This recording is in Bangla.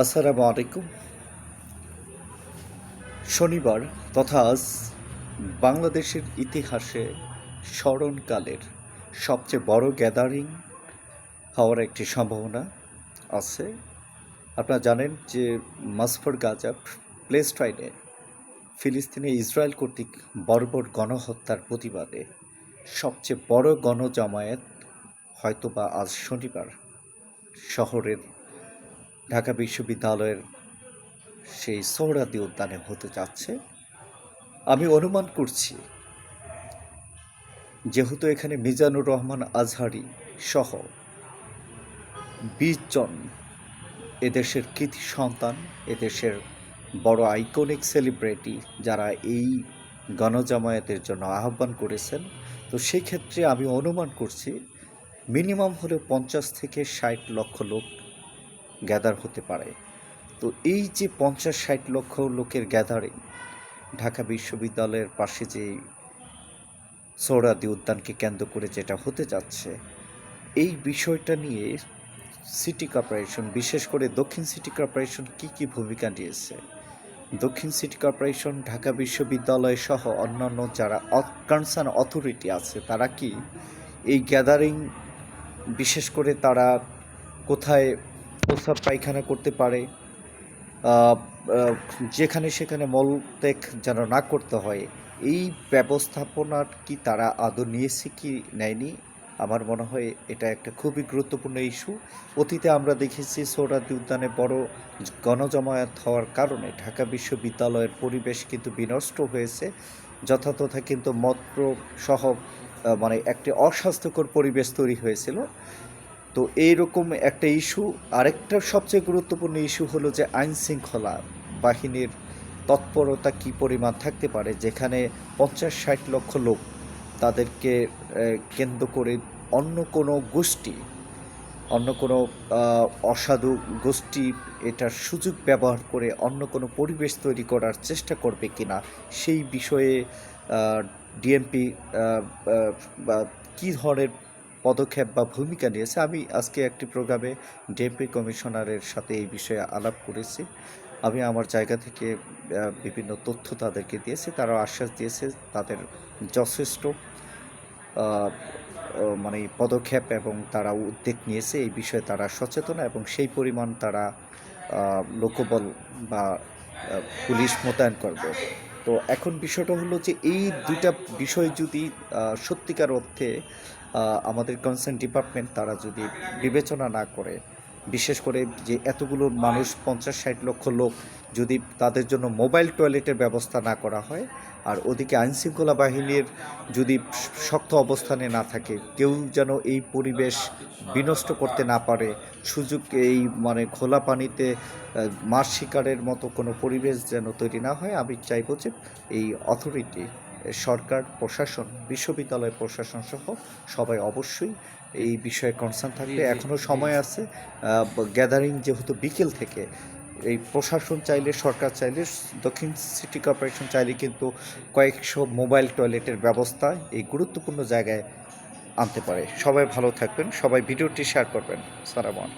আসসালামু আলাইকুম। শনিবার তথা আজ বাংলাদেশের ইতিহাসে স্মরণকালের সবচেয়ে বড় গ্যাদারিং হওয়ার একটি সম্ভাবনা আছে। আপনারা জানেন যে মাসফর গাজা প্লেস্টাইনে ফিলিস্তিনে ইসরায়েল কর্তৃক বর্বর গণহত্যার প্রতিবাদে সবচেয়ে বড় গণজামায়াত হয়তোবা আজ শনিবার শহরের ঢাকা বিশ্ববিদ্যালয়ের সেই সোহরাদি উদ্যানে হতে যাচ্ছে। আমি অনুমান করছি, যেহেতু এখানে মিজানুর রহমান আজহারি সহ বিশ জন এদেশের কৃতি সন্তান, এদেশের বড় আইকনিক সেলিব্রিটি যারা এই গণজামায়াতের জন্য আহ্বান করেছেন, তো সেক্ষেত্রে আমি অনুমান করছি মিনিমাম হলে পঞ্চাশ থেকে ষাট লক্ষ লোক গ্যাদার হতে পারে। তো এই যে পঞ্চাশ ষাট লক্ষ লোকের গ্যাদারিং, ঢাকা বিশ্ববিদ্যালয়ের পাশে যে সৌরাদি উদ্যানকে কেন্দ্র করে যেটা হতে যাচ্ছে, এই বিষয়টা নিয়ে সিটি কর্পোরেশন, বিশেষ করে দক্ষিণ সিটি কর্পোরেশন কি কি ভূমিকা নিয়েছে? দক্ষিণ সিটি কর্পোরেশন, ঢাকা বিশ্ববিদ্যালয় সহ অন্যান্য যারা কনসার্ন অথরিটি আছে, তারা কি এই গ্যাদারিং, বিশেষ করে তারা কোথায় প্রস্রাব পায়খানা করতে পারে যেখানে সেখানে মলত্যাগ যেন না করতে হয়, এই ব্যবস্থাপনার কি তারা আদৌ নিয়েছে কি নেয়নি? আমার মনে হয় এটা একটা খুবই গুরুত্বপূর্ণ ইস্যু। অতীতে আমরা দেখেছি সৌরাদি উদ্যানে বড় গণজমায়েত হওয়ার কারণে ঢাকা বিশ্ববিদ্যালয়ের পরিবেশ কিন্তু বিনষ্ট হয়েছে। যথাযথ কিন্তু মত্র সহ মানে একটি অস্বাস্থ্যকর পরিবেশ তৈরি হয়েছিল। তো এইরকম একটা ইস্যু। আরেকটা সবচেয়ে গুরুত্বপূর্ণ ইস্যু হলো যে আইন শৃঙ্খলা বাহিনীর তৎপরতা কি পরিমাণ থাকতে পারে, যেখানে পঞ্চাশ ষাট লক্ষ লোক তাদেরকে কেন্দ্র করে অন্য কোনো গোষ্ঠী, অন্য কোনো অসাধু গোষ্ঠী এটার সুযোগ ব্যবহার করে অন্য কোনো পরিবেশ তৈরি করার চেষ্টা করবে কিনা, সেই বিষয়ে ডিএমপি বা কী ধরনের পদক্ষেপ বা ভূমিকা নিয়েছে। আমি আজকে একটি প্রোগ্রামে ডিএমপি কমিশনারের সাথে এই বিষয়ে আলাপ করেছি। আমি আমার জায়গা থেকে বিভিন্ন তথ্য তাদেরকে দিয়েছি। তারা আশ্বাস দিয়েছে তাদের যথেষ্ট মানে পদক্ষেপ এবং তারা উদ্যোগ নিয়েছে। এই বিষয়ে তারা সচেতন এবং সেই পরিমাণ তারা লোকবল বা পুলিশ মোতায়েন করবে। তো এখন বিষয়টা হলো যে এই দুইটা বিষয় যদি সত্যিকার অর্থে আমাদের কনসার্ন ডিপার্টমেন্ট তারা যদি বিবেচনা না করে, বিশেষ করে যে এতগুলো মানুষ পঞ্চাশ ষাট লক্ষ লোক যদি তাদের জন্য মোবাইল টয়লেটের ব্যবস্থা না করা হয়, আর ওদিকে আইনশৃঙ্খলা বাহিনীর যদি শক্ত অবস্থানে না থাকে, কেউ যেন এই পরিবেশ বিনষ্ট করতে না পারে, সুযোগ এই মানে খোলা পানিতে মাছ শিকারের মতো কোনো পরিবেশ যেন তৈরি না হয়, আমি চাইব যে এই অথরিটি সরকার প্রশাসন বিশ্ববিদ্যালয় প্রশাসন সহ সবাই অবশ্যই এই বিষয়ে কনসার্ন থাকবে। এখনও সময় আছে গ্যাদারিং যেহেতু বিকেল থেকে এই প্রশাসন চাইলে সরকার চাইলে দক্ষিণ সিটি কর্পোরেশন চাইলে কিন্তু কয়েকশো মোবাইল টয়লেটের ব্যবস্থা এই গুরুত্বপূর্ণ জায়গায় আনতে পারে। সবাই ভালো থাকবেন সবাই ভিডিওটি শেয়ার করবেন। সারামন